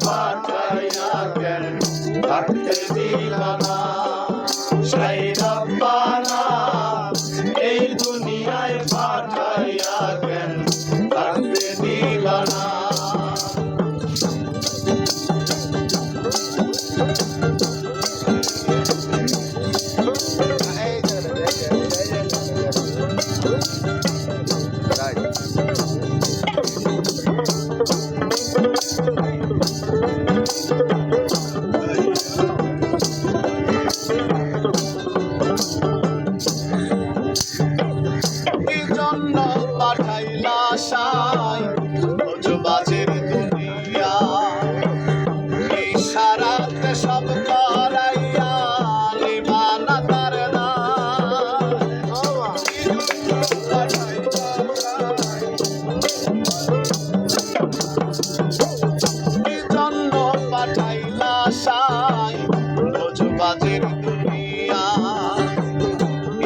barba.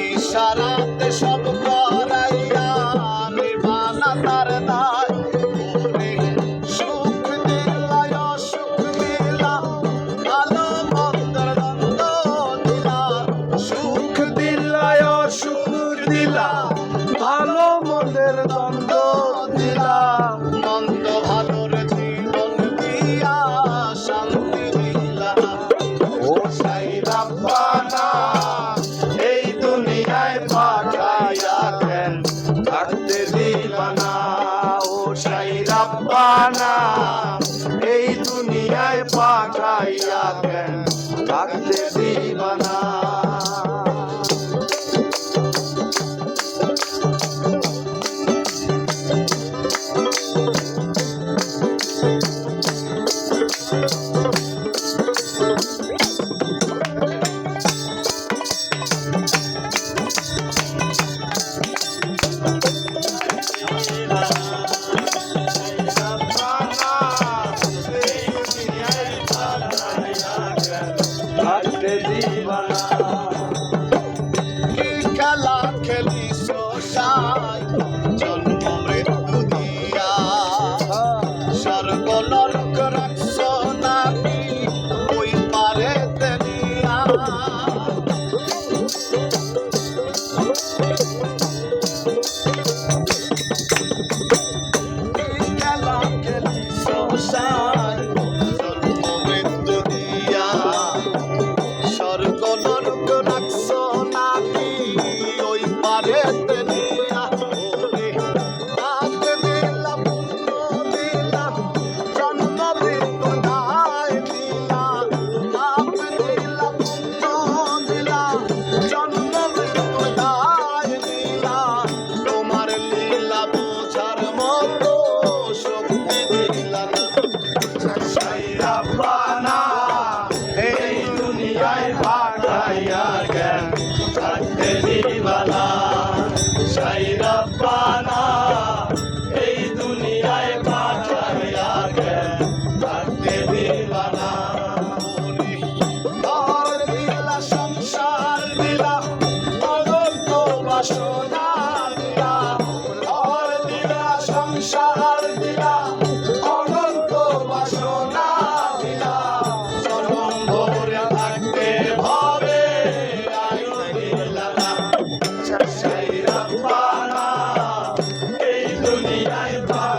ইশারাতে সব করাইয়া নির্মাণা তার দায় সুখ দিলায় সুখ দিলা ভালো মন্দর দ্বন্দ্ব দিলা। সুখ দিলায় সুখ ভালো মন্দের দ্বন্দ্ব দিলা। নাই রাব্বানা এই দুনিয়ায় পাঠাইয়া কেন? রাখতে Yeah. the iron bar.